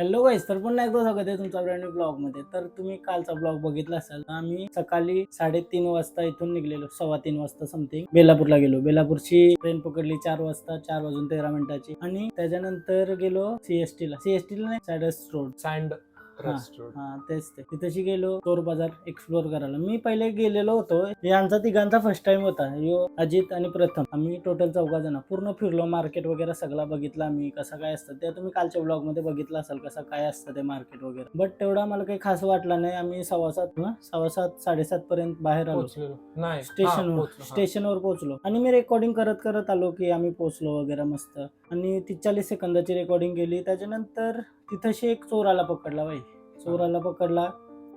Hello गाईस तर पुन्हा एकदा स्वागत आहे तुमचा ब्रँड ब्लॉगमध्ये. तर तुम्ही कालचा ब्लॉग बघितला असाल आम्ही सकाळी साडेतीन वाजता इथून निघलेलो सव्वा तीन वाजता समथिंग बेलापूरला गेलो. बेलापूरची ट्रेन पकडली चार वाजता चार वाजून तेरा मिनिटाची. आणि त्याच्यानंतर गेलो सीएसटी ला. सीएसटी ला नाही सायडस रोड सँड हा तेच ते. तिथेशी गेलो चोर बाजार एक्सप्लोर करायला. मी पहिले गेलेलो होतो. यांचा तिघांचा फर्स्ट टाइम होता. यो अजित आणि प्रथम. आम्ही टोटल चौघा जण पूर्ण फिरलो. मार्केट वगैरे सगळा बघितला आम्ही. कसं काय असतं ते तुम्ही कालच्या ब्लॉगमध्ये बघितलं असाल कसं काय असतं ते मार्केट वगैरे. बट तेवढा मला काही खास वाटला नाही. आम्ही सव्वा सात ना सव्वा सात साडेसात पर्यंत बाहेर आलो. स्टेशनवर स्टेशनवर पोहोचलो आणि मी रेकॉर्डिंग करत करत आलो की आम्ही पोहोचलो वगैरे मस्त. आणि ती चाळीस सेकंदाची रेकॉर्डिंग केली. त्याच्यानंतर तिथंशी एक चोराला पकडला बाई. चोराला पकडला.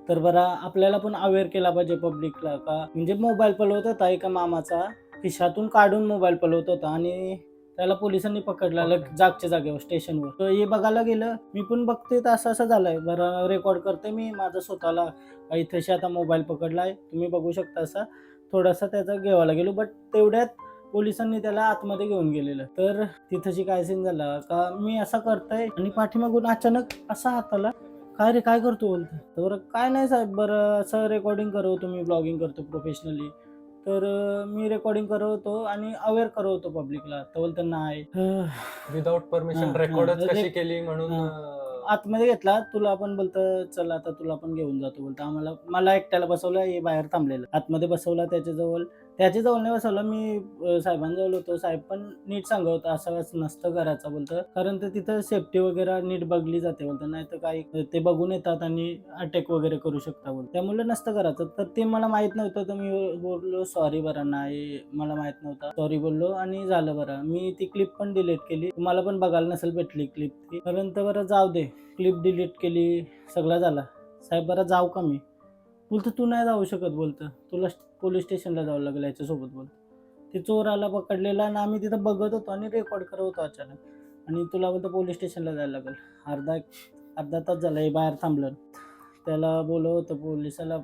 तर बरा आपल्याला पण अवेअर केला पाहिजे पब्लिकला का? म्हणजे मोबाईल पलवत होता एका मामाचा. खिशातून काढून मोबाईल पलवत होता आणि त्याला पोलिसांनी पकडला. जागच्या जागेवर स्टेशनवर तर हे बघायला गेलं मी पण बघते तर असं असं झालंय. बरं रेकॉर्ड करते मी माझं स्वतःला. इथेशी आता मोबाईल पकडलाय तुम्ही बघू शकता असा. थोडासा त्याचा घेवायला गेलो बट तेवढ्यात पोलिसांनी त्याला आतमध्ये घेऊन गेलेलं. तर तिथंशी काय सीन झाला? का मी असा करतोय? आणि पाठीमागून अचानक असा हाताला काय रे काय करतो बोलतो? तर बरं काय नाही साहेब बरं असं रेकॉर्डिंग करवतो मी ब्लॉगिंग करतो प्रोफेशनली तर मी रेकॉर्डिंग करवतो आणि अवेअर करवतो पब्लिकला तर बोलतो नाही. विदाऊट परमिशन हा, रेकॉर्डच हा. कशी केली म्हणून हा. अं, आतमध्ये घेतला तुला पण बोलतं चल आता तुला पण घेऊन जातो. बोलतो आम्हाला मला एकट्याला बसवलं हे बाहेर थांबलेलं. आतमध्ये बसवला त्याच्याजवळ. त्याच्याजवळ नाही बसवलं. मी साहेबांजवळ होतो. साहेब पण नीट सांगत असं नसतं करायचं बोलतं. कारण ते तिथं सेफ्टी वगैरे नीट बघली जाते बोलतं. नाही तर काही ते बघून येतात आणि अटॅक वगैरे करू शकता बोलतो. त्यामुळे नसतं करायचं. तर ते मला माहीत नव्हतं. तर मी बोललो सॉरी बरं नाही मला माहीत नव्हतं. सॉरी बोललो आणि झालं बरं. मी ती क्लिप पण डिलीट केली. मला पण बघायला नसेल भेटली क्लिप ती. परंतु बरं जाऊ दे. क्लिप डिलीट केली सगळा झाला. साहेब बरं जाऊ का मी? बोलतो तू नाही जाऊ शकत बोलतं. तुला पोलीस स्टेशनला जावं लागेल याच्यासोबत बोलतो. ते चोराला पकडलेला आणि आम्ही तिथं बघत होतो आणि रेकॉर्ड करत होतो अचानक. आणि तुला बोलतो पोलीस स्टेशनला जायला लागेल. अर्धा अर्धा तास झाला हे बाहेर थांबलं. त्याला बोलवत होतं पोलिसाला.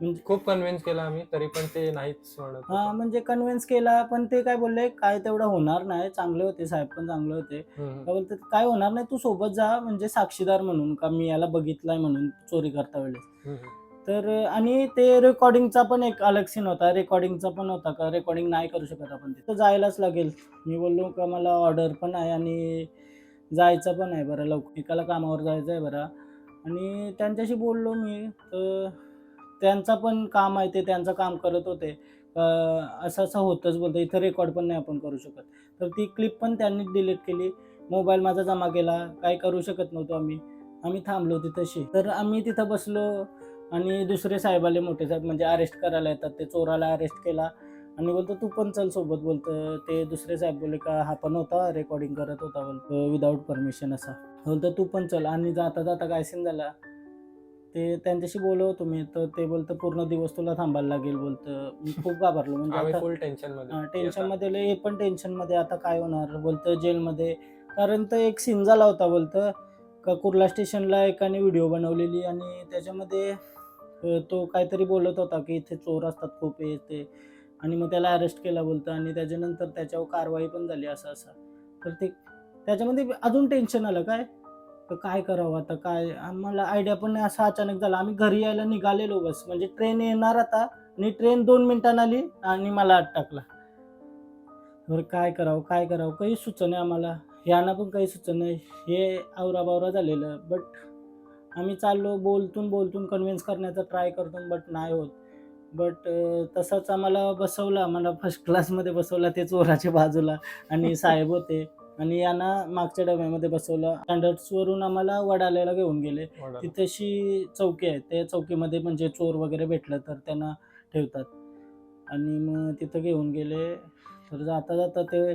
म्हणजे खूप कन्व्हिन्स केला आम्ही तरी पण ते नाहीच म्हणत हा. म्हणजे कन्व्हिन्स केला पण ते काय बोलले काय तेवढं होणार नाही चांगले होते साहेब पण चांगले होते. काय बोलतात काय होणार नाही तू सोबत जा म्हणजे साक्षीदार म्हणून का मी याला बघितलाय म्हणून चोरी करता वेळेस. तर आणि ते रेकॉर्डिंगचा पण एक अलग सीन होता. रेकॉर्डिंगचा पण होता का? रेकॉर्डिंग नाही करू शकत आपण तिथं जायलाच लागेल. मी बोललो का मला ऑर्डर पण आहे आणि जायचं पण आहे बरं लवकर. एकाला कामावर जायचं आहे बरं. आणि त्यांच्याशी बोललो मी. तर त्यांचा पण काम आहे ते. त्यांचं काम करत होते. असं असं होतंच बोलतं इथं रेकॉर्ड पण नाही आपण करू शकत. तर ती क्लिप पण त्यांनी डिलीट केली. मोबाईल माझा जमा केला. काय करू शकत नव्हतो आम्ही. आम्ही थांबलो तिथंशी. तर आम्ही तिथं बसलो. आणि दुसरे साहेब आले मोठे साहेब म्हणजे अरेस्ट करायला येतात. ते चोराला अरेस्ट केला. आणि बोलतो तू पण चल सोबत बोलतं. ते दुसरे साहेब बोलले का हा पण होता रेकॉर्डिंग करत होता बोलतो. विदाऊट परमिशन असा. बोलतो तू पण चल. आणि जाता जाता काय सीन झाला? ते त्यांच्याशी बोलव तुम्ही तर ते बोलतं पूर्ण दिवस तुला थांबायला लागेल बोलतं. मी खूप घाबरलो. म्हणजे फुल टेन्शनमध्ये. टेन्शनमध्ये लय- हे पण टेन्शनमध्ये आता काय होणार? बोलतं जेलमध्ये. कारण तर एक सीन झाला होता बोलतं. का कुर्ला स्टेशनला एकाने व्हिडिओ बनवलेली आणि त्याच्यामध्ये तो काहीतरी बोलत होता की इथे चोर असतात खूप हे ते. आणि मग त्याला अरेस्ट केला बोलतं आणि त्याच्यानंतर त्याच्यावर कारवाई पण झाली असं असं. तर ते त्याच्यामध्ये अजून टेन्शन आलं काय? तर काय करावं आता? काय? आम्हाला आयडिया पण नाही. असं अचानक झालं. आम्ही घरी यायला निघालेलो बस. म्हणजे ट्रेन येणार आता. आणि ट्रेन दोन मिनिटांना आली आणि मला आत टाकला. बरं काय करावं? काय करावं? काही सुचना आम्हाला. यांना पण काही सुचना नाही. हे आवराबावरा झालेलं. बट आम्ही चाललो बोलतून बोलतून कन्व्हिन्स करण्याचा ट्राय करतो बट नाही होत. बट तसंच आम्हाला बसवलं. आम्हाला फर्स्ट क्लासमध्ये बसवला ते चोराच्या बाजूला. आणि साहेब होते. आणि यांना मागच्या डब्यामध्ये बसवलं. स्टँडर्ड्सवरून आम्हाला वडाल्याला घेऊन गेले. तिथेशी चौकी आहे. त्या चौकीमध्ये म्हणजे चोर वगैरे भेटलं तर त्यांना ठेवतात. आणि मग तिथं घेऊन गेले. तर जाता जाता ते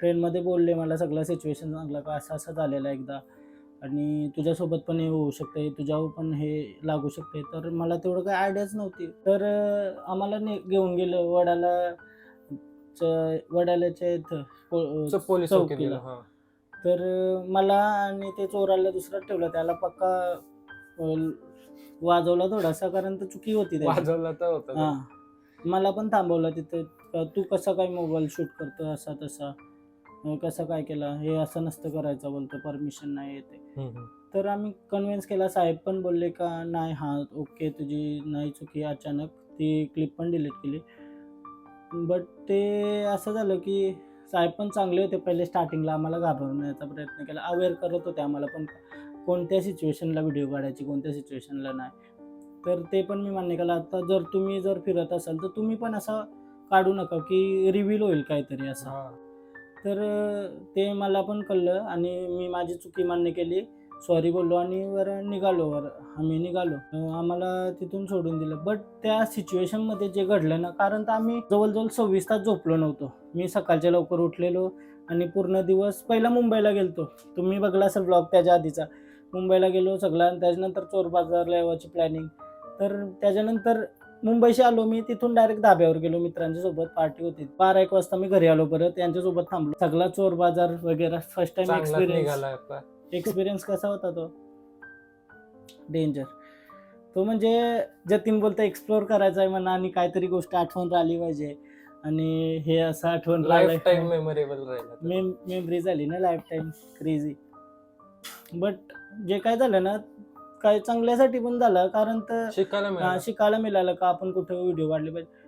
ट्रेनमध्ये बोलले मला सगळं सिच्युएशन सांगलं का? असं असं झालेलं एकदा. आणि तुझ्यासोबत पण हे होऊ शकते तुझ्यावर पण हे लागू शकते तर मला तेवढं काही आयडियाच नव्हती. तर आम्हाला ने घेऊन गेलं वडाला च- वडाल्याच्या इथं पोलीस चौकीला. तर मला आणि ते चोराला दुसरा ठेवलं. त्याला पक्का वाजवला थोडासा कारण तर चुकी होती. वाजवला तर होता. हा. मला पण थांबवलं तिथं. तू कसं काय मोबाईल शूट करतो असा तसा. कसं काय केला? हे असं नसतं करायचं बोलतं परमिशन नाही येते. तर आम्ही कन्व्हिन्स केला साहेब पण बोलले का नाही हा ओके तुझी नाही चुकी अचानक ती क्लिप पण डिलीट केली. बट ते असं झालं की साहेब पण चांगले होते पहिले स्टार्टिंगला आम्हाला घाबरवण्याचा प्रयत्न केला. अवेअर करत होते आम्हाला पण कोणत्या सिच्युएशनला व्हिडिओ काढायची कोणत्या सिच्युएशनला नाही. तर ते पण मी मान्य केलं. आता जर तुम्ही जर फिरत असाल तर तुम्ही पण असं काढू नका की रिव्हील होईल काहीतरी असं. तर ते मला पण कळलं आणि मी माझी चुकी मान्य केली. सॉरी बोललो आणि वर निघालो वर आम्ही निघालो. आम्हाला तिथून सोडून दिलं. बट त्या सिच्युएशनमध्ये जे घडलं ना कारण तर आम्ही जवळजवळ सव्वीस तास झोपलो नव्हतो. मी सकाळच्या लवकर उठलेलो आणि पूर्ण दिवस पहिला मुंबईला गेलतो. तुम्ही बघला असेल ब्लॉग त्याच्या आधीचा. मुंबईला गेलो सगळा आणि त्याच्यानंतर चोर बाजारला यावाची प्लॅनिंग तर त्याच्यानंतर मुंबईशी आलो मी तिथून डायरेक्ट धाब्यावर गेलो मित्रांच्या सोबत पार्टी होती. बारा एक वाजता मी घरी आलो परत. यांच्यासोबत थांबलो. सगळा चोर बाजार वगैरे फर्स्ट टाइम एक्सपिरियन्स एक्सपिरियन्स कसा होता तो? डेंजर तो म्हणजे जतीन बोलतो एक्सप्लोर करायचा आहे म्हणा आणि काहीतरी गोष्ट आठवण राहिली पाहिजे. आणि हे असं आठवण टाइम मेमोरेबल राहिला. मेमरी झाली ना लाईफ टाईम क्रेझी बट जे काय झालं ना काय चांगल्यासाठी पण झालं कारण तर शिकायला हा, मिळालं शिकायला मिळालं का आपण कुठे व्हिडिओ काढले पाहिजे.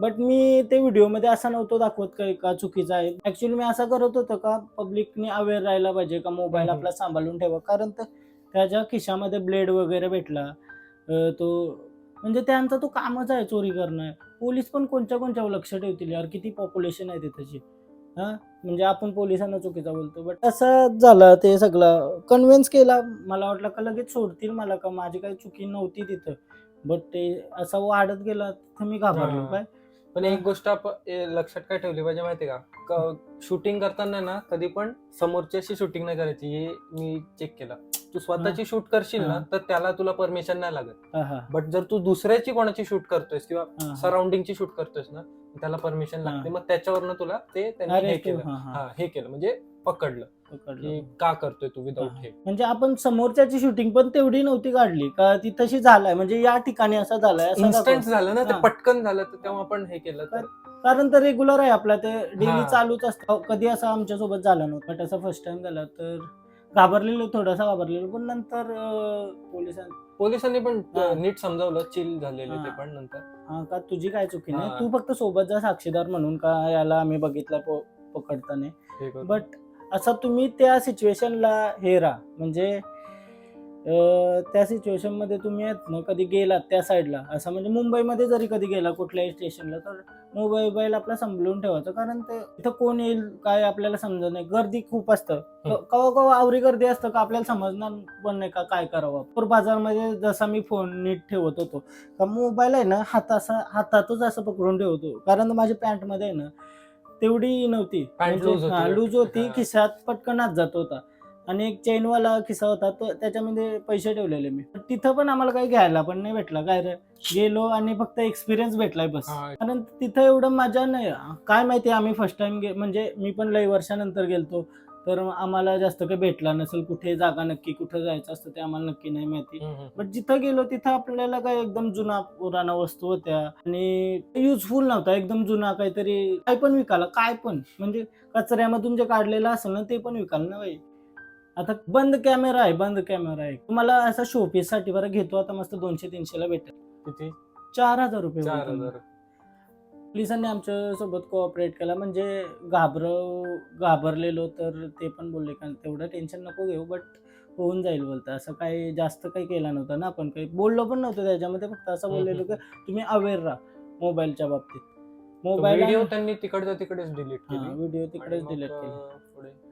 बट मी ते व्हिडिओमध्ये असं नव्हतं दाखवत काय का चुकीचं आहे. ऍक्च्युली मी असं करत होतो का पब्लिकने अवेअर राहायला पाहिजे का मोबाईल हम्म. आपला सांभाळून ठेवा. कारण तर त्याच्या खिशामध्ये ब्लेड वगैरे भेटला. अं, तो म्हणजे त्यांचा तो कामच आहे चोरी करणं. पोलीस पण कोणत्या कोणत्यावर लक्ष ठेवतील यार? किती पॉप्युलेशन आहे तिथेची हा? म्हणजे आपण पोलिसांना चुकीचा बोलतो. बट असं झालं ते सगळं कन्व्हिन्स केला. मला वाटलं का लगेच सोडतील मला का? माझी काही चुकी नव्हती तिथं. बट ते असं वाढत गेला तर मी घाबरलो. काय पण एक गोष्ट आपण लक्षात काय ठेवली पाहिजे माहितीये का? शूटिंग करताना ना कधी पण समोरची अशी शूटिंग नाही करायची हे मी चेक केलं. तू स्वतःची शूट करशील ना. तर त्याला तुला परमिशन नाही लागत. बट जर तू दुसऱ्याची कोणाची शूट करतोयस किंवा. सराउंडिंगची शूट करतोयस ना त्याला परमिशन लागते. मग त्याच्यावरनं तुला ते त्यांनी हे केलं. हा, केलं. म्हणजे पकडलं. की का करतोय तू विदाऊट हा. म्हणजे आपण समोरच्याची शूटिंग पण तेवढी नव्हती काढली. का ती तशी झालाय? म्हणजे या ठिकाणी असं झालाय इन्स्टंट. झालं ना ते. पटकन झालं तर तेव्हा आपण हे केलं तर. कारण तर रेग्युलर आहे आपला. ते डेली. चालूच असतं. कधी असं आमच्यासोबत झालं नव्हतं. बट असं फर्स्ट टाइम झालं तर घाबरलेलो थोडासा घाबरलेलो. पण नंतर अं, पोलिसां पोलिसांनी पण. नीट समजावलं. चिल झालेले ते. पण नंतर. हा का तुझी काय चुकी नाही हा. तू फक्त सोबत जा साक्षीदार म्हणून का याला आम्ही बघितलं प- पकडताना हे. बट असं तुम्ही त्या सिच्युएशनला हे राहा म्हणजे अं, त्या सिच्युएशनमध्ये तुम्ही आहेत ना कधी गेलात त्या साईडला असं म्हणजे मुंबईमध्ये जरी कधी गेला कुठल्याही स्टेशनला तर मोबाईल आपला संभळून ठेवायचं. कारण ते इथं कोण येईल काय आपल्याला समजत नाही. गर्दी खूप असतं. कवा कवा आवरी गर्दी असतं का आपल्याला समजणार पण नाही का काय करावं. पर बाजारमध्ये जसा मी फोन नीट ठेवत होतो का मोबाईल आहे ना हात असा हातातच असं पकडून ठेवतो. कारण माझ्या पॅन्टमध्ये आहे ना तेवढी नव्हती. होती. लूज होती हा. खिशात पटकन हात जात होता. आणि एक चेनवाला खिसा होता तो त्याच्यामध्ये पैसे ठेवलेले मी. पण तिथं पण आम्हाला काही घ्यायला पण नाही भेटला. काय रे? गेलो आणि फक्त एक्सपिरियन्स भेटलाय बस. हा. कारण तिथं एवढं मजा नाही. काय माहिती आम्ही फर्स्ट टाइम म्हणजे मी पण लई वर्षानंतर गेलतो. तर आम्हाला जास्त काही भेटला नसेल. कुठे जागा नक्की कुठं जायचं असतं ते आम्हाला नक्की नाही माहिती. बट जिथं गेलो तिथं आपल्याला काय एकदम जुना पुराणा वस्तू होत्या. आणि युजफुल नव्हता. एकदम जुना काहीतरी काय पण विकायला. काय पण. म्हणजे कचऱ्यामधून जे काढलेलं असेल ना ते पण विकाल ना बाई. आता बंद कॅमेरा आहे बंद कॅमेरा आहे. तुम्हाला असा शोपीससाठी बरं घेतो आता मस्त दोनशे तीनशेला भेटेल. किती? चार हजार रुपये चार बोलतो मी. हजार. पोलिसांनी आमच्यासोबत कोऑपरेट केला म्हणजे घाबरव घाबरलेलो तर ते पण बोलले का तेवढं टेन्शन नको घेऊ बट होऊन जाईल बोलतं. असं काही जास्त काही केलं नव्हतं ना आपण काही बोललो पण नव्हतं त्याच्यामध्ये फक्त असं हम्म, बोललेलो की तुम्ही अवेअर राहा मोबाईलच्या बाबतीत. व्हिडिओ मोबाईल त्यांनी तिकडच्या तिकडेच डिलीट केली. व्हिडिओ आणि तिकडेच मग, डिलीट केली. अं, पुढे? केलं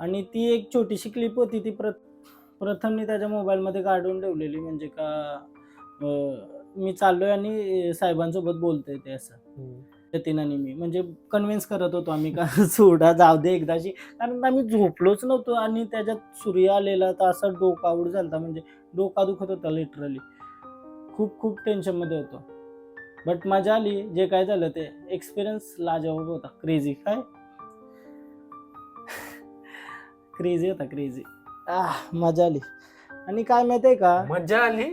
आणि ती एक छोटीशी क्लिप होती ती प्र प्रथमनी त्याच्या मोबाईलमध्ये काढून ठेवलेली म्हणजे का मी चाललोय आणि साहेबांसोबत बोलतोय ते असं. जतीन आणि मी. म्हणजे कन्व्हिन्स करत होतो आम्ही का सोडा जाऊ दे एकदाची कारण आम्ही झोपलोच नव्हतो आणि त्याच्यात सूर्य आलेला तर असा डोका आऊट झाला म्हणजे डोका दुखत होता लिटरली खूप खूप टेन्शनमध्ये होतो. बट मजा आली. जे काय झालं ते एक्सपिरियन्स लाजवाब होता. क्रेझी काय? क्रेझी होता क्रेझी आह मजा आली. आणि काय माहितीये का? मजा आली?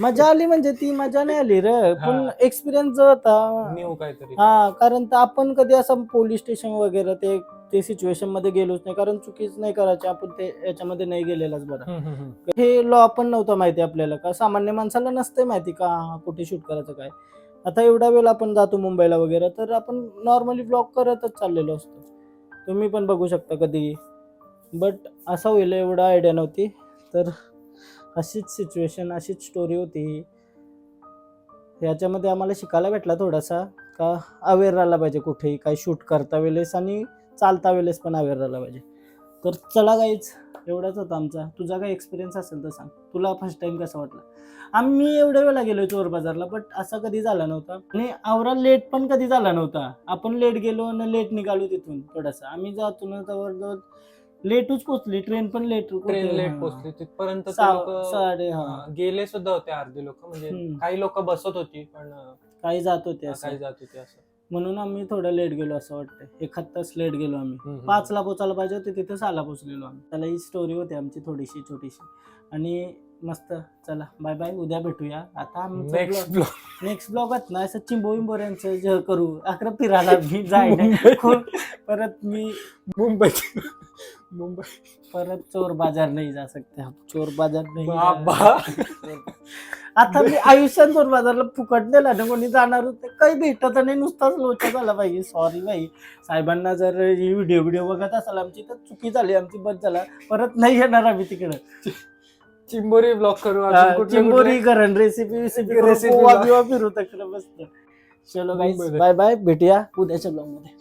मजा आली म्हणजे ती मजा नाही आली रे. पण. एक्सपिरियन्स जो होता न्यू काहीतरी. हा कारण तर आपण कधी असं पोलीस स्टेशन वगैरे ते ते सिच्युएशनमध्ये गेलोच नाही. कारण चुकीच नाही करायची. आपण ते याच्यामध्ये नाही गेलेलाच बरं. हम्म, हम्म, हम्म. हे लॉ पण नव्हतं माहिती आपल्याला का? सामान्य माणसाला नसते माहिती का हा, कुठे शूट करायचं काय? आता एवढा वेळ आपण जातो मुंबईला वगैरे तर आपण नॉर्मली ब्लॉग करतच चाललेलो असतो. तुम्ही पण बघू शकता कधी. बट असं होईल एवढं आयडिया नव्हती. तर अशीच सिच्युएशन अशीच स्टोरी होती. ही याच्यामध्ये आम्हाला शिकायला भेटला थोडासा. का अवेअर राहिला पाहिजे कुठेही काही शूट करता वेळेस आणि चालता वेळेस पण अवेअर राहिला पाहिजे. तर चला काहीच एवढाच होता आमचा. तुझा काही एक्सपिरियन्स असेल तर सांग. तुला फर्स्ट टाईम कसं वाटला? आम्ही एवढ्या वेळा गेलो चोर बाजारला बट असा कधी झाला नव्हता. आणि आवरा लेट पण कधी झाला नव्हता. आपण लेट गेलो आणि लेट निघालो तिथून थोडासा. आम्ही जातो ना जवळजवळ लेटच पोचली ट्रेन पण लेट ट्रेन लेट पोहोचली तिथपर्यंत ते सहा- लोकं, साडे हा. अं, गेले सुद्धा होते अर्धे लोक म्हणजे हम्म. काही लोक बसत होती पण अं, काही जात होते असं. काही जात होते असं. म्हणून आम्ही थोडं लेट गेलो असं वाटतं एखाद तास लेट गेलो आम्ही. हम्म, हम्म. पाचला पोचायला पाहिजे होते तिथे सहाला पोचलेलो आम्ही. त्याला ही स्टोरी होती आमची थोडीशी छोटीशी. आणि मस्त चला बाय बाय उद्या भेटूया. आता आमचं नेक्स्ट ब्लॉग नेक्स्ट ब्लॉगात ना असं चिंबोविंबोऱ्यांचं जे करू अकरा फिरायला मी जाईन परत मी मुंबई मुंबई. परत चोर बाजार नाही जा सकते हम. चोर बाजार नाही जा- बाबा. आता मी आयुष्यात चोर बाजारला फुकट दिला ना कोणी जाणार होते काही भेटत नाही नुसताच लोचा झाला पाहिजे. सॉरी भाई साहेबांना जर ही व्हिडिओ व्हिडिओ बघत असाल आमची तर चुकी झाली आमची बस झाला. परत नाही येणार आम्ही तिकडे. चिंबोरी ब्लॉग करू अजून कुठले- चिंबोरी? करण recipe recipe Recipe Goa vlog. बिवा फिरू तिकडे मस्त. चलो मुंबईला. बाय बाय भेटूया उद्याच्या ब्लॉगमध्ये.